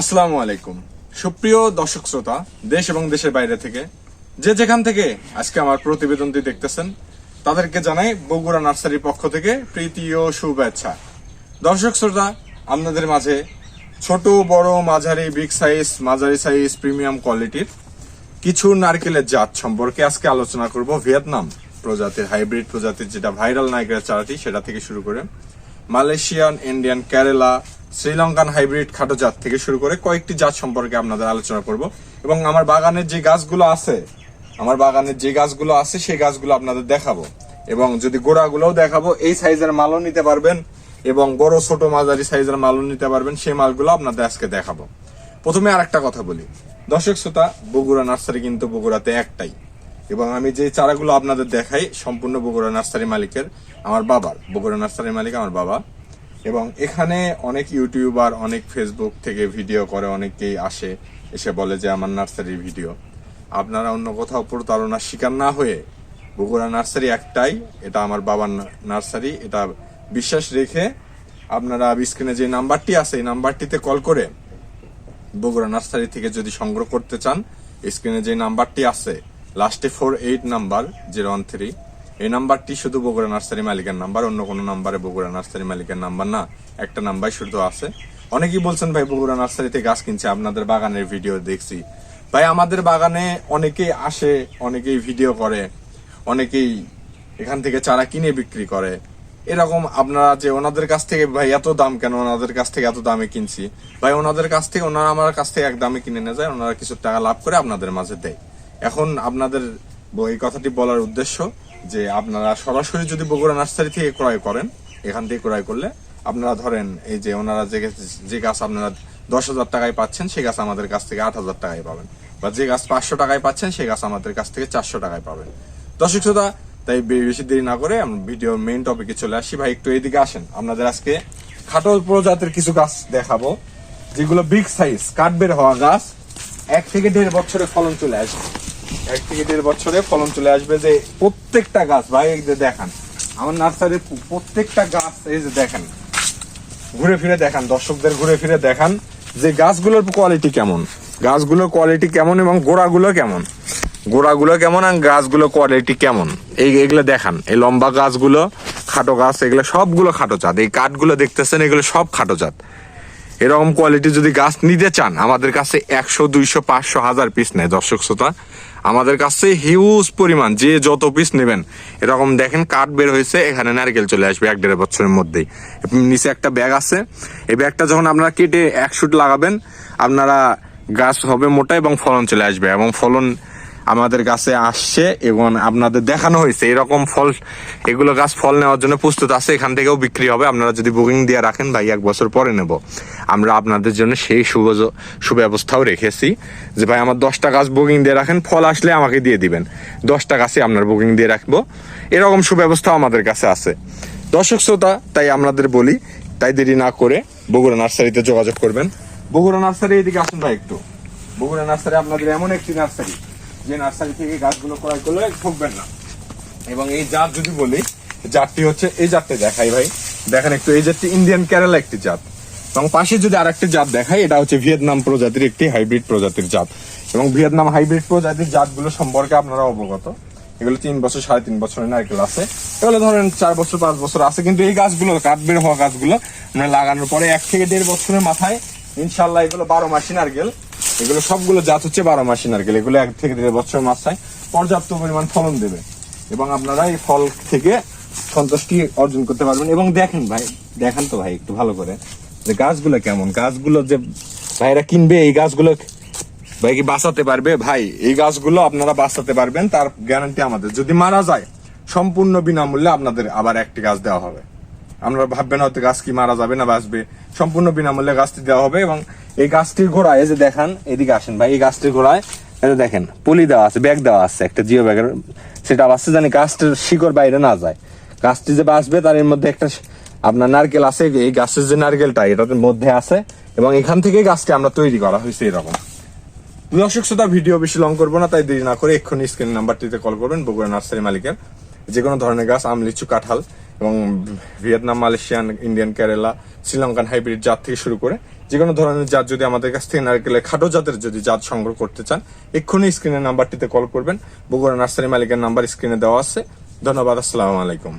আসসালামু আলাইকুম। সুপ্রিয় দর্শক শ্রোতা, দেশ এবং দেশের বাইরে থেকে, যে যেখান থেকে আজকে আমার প্রতিবেদনটি দেখতেছেন, তাদেরকে জানাই বগুড়া নার্সারির পক্ষ থেকে প্রীতি ও শুভেচ্ছা। দর্শক শ্রোতা, আপনাদের মাঝে ছোট, বড়, মাঝারি বিগ সাইজ মাঝারি সাইজ প্রিমিয়াম কোয়ালিটির কিছু নারকেলের জাত সম্পর্কে আজকে আলোচনা করব ভিয়েতনাম প্রজাতির হাইব্রিড প্রজাতির যেটা ভাইরাল নারকেলের চারাটি, সেটা থেকে শুরু করে Malaysian Indian Kerala Sri Lankan hybrid খাটো জাত থেকে শুরু করে কয়েকটি জাত সম্পর্কে আপনাদের আলোচনা করব। এবং আমার বাগানের যে গাছগুলো আছে, আমার বাগানের যে গাছগুলো আছে, সেই গাছগুলো আপনাদের দেখাবো। এবং যদি গোড়াগুলোও দেখাবো, এই সাইজের মালও নিতে পারবেন এবং বড় ছোট মাঝারি সাইজের মালও নিতে পারবেন, সেই মালগুলো আপনাদের আজকে দেখাবো। প্রথমে আর একটা কথা বলি। দর্শক শ্রোতা, বগুড়া নার্সারি কিন্তু বগুড়াতে একটাই। এবং আমি যে চারাগুলো আপনাদের দেখাই, সম্পূর্ণ বগুড়া নার্সারি মালিকের, আমার বাবার। বগুড়া নার্সারি মালিক আমার বাবা। এবং এখানে অনেক ইউটিউবার, অনেক ফেসবুক থেকে ভিডিও করে অনেকেই আসে, এসে বলে যে, আমার নার্সারির ভিডিও আপনারা অন্য কোথাও প্রতারণার শিকার না হয়ে বগুড়া নার্সারি একটাই, এটা আমার বাবার নার্সারি, এটা বিশ্বাস রেখে আপনারা স্ক্রিনে যে নাম্বারটি আছে, এই নাম্বারটিতে কল করে বগুড়া নার্সারি থেকে যদি সংগ্রহ করতে চান স্ক্রিনে যে নাম্বারটি আছে লাস্টে four eight number zero one three এই নাম্বারটি শুধু বগুড়া নার্সারি মালিকের নাম্বার, অন্য কোনো নাম্বারে বগুড়া নার্সারি মালিকের নাম্বার না, একটা নাম্বার শুধু আছে। অনেকেই বলছেন, ভাই, বগুড়া নার্সারিতে গাছ কিনছে, আপনাদের বাগানের ভিডিও দেখছি। ভাই, আমাদের বাগানে অনেকেই আসে, অনেকেই ভিডিও করে, অনেকেই এখান থেকে চারা কিনে বিক্রি করে। এরকম আপনারা যে ওনাদের কাছ থেকে, ভাই, এত দাম কেন? ওনাদের কাছ থেকে এত দামে কিনছি। ভাই, ওনাদের কাছ থেকে, ওনারা আমার কাছ থেকে এক দামে কিনে নিয়ে যায়, ওনারা কিছু টাকা লাভ করে আপনাদের মাঝে দেয়। এখন আপনাদের এই কথাটি বলার উদ্দেশ্য যে আপনারা সরাসরি যদি বগুড়া নার্সারি থেকে ক্রয় করেন, এখান থেকে ক্রয় করলে আপনারা ধরেন এই যে ওনারা যে যে গাছ আপনারা দশ হাজার টাকায় পাচ্ছেন সেই গাছ আমাদের কাছ থেকে আট হাজার টাকায় পাবেন। বা যে গাছ পাঁচশো টাকায় পাচ্ছেন সেই গাছ আমাদের কাছ থেকে চারশো টাকায় পাবেন। দর্শক শ্রোতা, তাই বেশি দেরি না করে আমরা ভিডিওর মেইন টপিকে চলে আসি। ভাই, একটু এইদিকে আসেন। আপনাদের আজকে খাটো প্রজাতির কিছু গাছ দেখাবো, যেগুলো বিগ সাইজ কাঠ বের হওয়া গাছ। এক থেকে দেড় বছরে ফলন চলে আসবে। এক থেকে দেড় বছরে ফলন চলে আসবে যে প্রত্যেকটা গাছ, ভাই যে দেখান। আমার নার্সারির প্রত্যেকটা গাছ, এই যে দেখেন। ঘুরে ফিরে দেখান, দর্শকদের ঘুরে ফিরে দেখান যে গাছগুলোর কোয়ালিটি কেমন। গাছগুলোর কোয়ালিটি কেমন এবং গোড়াগুলো কেমন। গোড়াগুলো কেমন আর গাছগুলো কোয়ালিটি কেমন। এই এগুলো দেখান। এই লম্বা গাছগুলো, খাটো গাছ, এগুলো সবগুলো খাটো জাত। এই কাঠগুলো দেখতেছেন, এগুলো সব খাটো জাত। এরকম কোয়ালিটি যদি গাছ নিতে চান, আমাদের কাছে একশো, দুইশো, পাঁচশো, হাজার পিস নেয়, দর্শক শ্রোতা। আমাদের কাছে হিউজ পরিমাণ, যে যত পিস নেবেন। এরকম দেখেন কাঠ বের হয়েছে, এখানে নারকেল চলে আসবে এক দেড় বছরের মধ্যেই। নিচে একটা ব্যাগ আছে। এই ব্যাগটা যখন আপনারা কেটে এক শুট লাগাবেন, আপনারা গাছ হবে মোটা এবং ফলন চলে আসবে এবং ফলন আমাদের কাছে আসছে এবং আপনাদের দেখানো হয়েছে। এরকম ফল, এগুলো গাছ ফল নেওয়ার জন্য প্রস্তুত আছে, এখান থেকেও বিক্রি হবে। আপনারা যদি বুকিং দিয়ে রাখেন, ভাই, এক বছর পরে নেব। আমরা আপনাদের জন্য সেই সুযোগ সুব্যবস্থাও রেখেছি যে, ভাই, আমার দশটা গাছ বুকিং দিয়ে রাখেন, ফল আসলে আমাকে দিয়ে দিবেন। দশটা গাছে আপনার বুকিং দিয়ে রাখব। এরকম সুব্যবস্থাও আমাদের কাছে আছে। দর্শক শ্রোতা, তাই আপনাদের বলি, তাই দেরি না করে বগুড়া নার্সারিতে যোগাযোগ করবেন। বগুড়া নার্সারি, এদিকে আসুন ভাই একটু। বগুড়া নার্সারি আপনাদের এমন একটি নার্সারি। যে নার্সারি থেকে গাছগুলো ক্রয় করলে ঠকবেন না। এবং এই জাত যদি বলি, জাতটি হচ্ছে, এই জাতটি দেখাই ভাই। দেখেন একটু, এই জাতটি ইন্ডিয়ান কেরালা একটি জাত। এবং পাশে যদি আর আরেকটি জাত দেখাই, এটা হচ্ছে ভিয়েতনাম প্রজাতির একটি হাইব্রিড প্রজাতির জাত। এবং ভিয়েতনাম হাইব্রিড প্রজাতির জাতগুলো সম্পর্কে আপনারা অবগত। এগুলো তিন বছর, সাড়ে তিন বছরের নারকেল আছে। এগুলো ধরেন চার বছর, পাঁচ বছর আছে, কিন্তু এই গাছগুলো, কাঠ বের হওয়া গাছগুলো মানে লাগানোর পরে এক থেকে দেড় বছরের মাথায় ইনশাল্লাহ এগুলো বারো মাসি নারকেল। এগুলো সবগুলো জাত হচ্ছে বারো মাসি নারকেল এগুলো এক থেকে দেড় বছরের মাথায় পর্যাপ্ত পরিমাণ ফলন দেবে। এবং আপনারা এই ফল থেকে সন্তুষ্টি অর্জন করতে পারবেন। এবং দেখেন ভাই, দেখেন তো ভাই একটু ভালো করে যে গাছগুলো কেমন। গাছগুলো যে ভাইরা কিনবে, এই গাছগুলো ভাই কি বাঁচাতে পারবে? ভাই, এই গাছগুলো আপনারা বাঁচাতে পারবেন, তার গ্যারান্টি আমাদের। যদি মারা যায়, সম্পূর্ণ বিনামূল্যে আপনাদের আবার একটি গাছ দেওয়া হবে। আপনারা ভাববেন হয়তো গাছ কি মারা যাবে না বাঁচবে। সম্পূর্ণ বিনামূল্যে গাছটি দেওয়া হবে এবং এই গাছটির গোড়ায় যে দেখান, এদিকে আসেন ভাই, এই গাছটির গোড়ায় এটা দেখেন, পলি দেওয়া আছে, ব্যাগ দেওয়া আছে, একটা জিও ব্যাগের সেটা বাঁচতে জানি গাছটির শিকড় বাইরে না যায়। গাছটি যে বাঁচবে তার এর মধ্যে একটা আপনার নারকেল আছে, এই গাছের যে নারকেলটা, এটার মধ্যে আছে এবং এখান থেকে গাছটি আমরা তৈরি করা হয়েছে এরকম। দর্শক শ্রোতা, ভিডিও বেশি লং করব না, তাই দেরি না করে এক্ষুনি স্ক্রিন নাম্বারটিতে কল করবেন, বগুড়া নার্সারি মালিকের। যে কোনো ধরনের গাছ আম লিচু কাঁঠাল এবং Vietnam, Malaysian, Indian Kerala, Sri Lankan hybrid জাত থেকে শুরু করে যে কোনো ধরনের জাত যদি আমাদের কাছ থেকে নারকেলের খাটো জাতের যদি জাত সংগ্রহ করতে চান, এক্ষুনি স্ক্রিনের নাম্বারটিতে কল করবেন। বগুড়া নার্সারি মালিকের নাম্বার স্ক্রিনে দেওয়া আছে। ধন্যবাদ, আসসালাম আলাইকুম।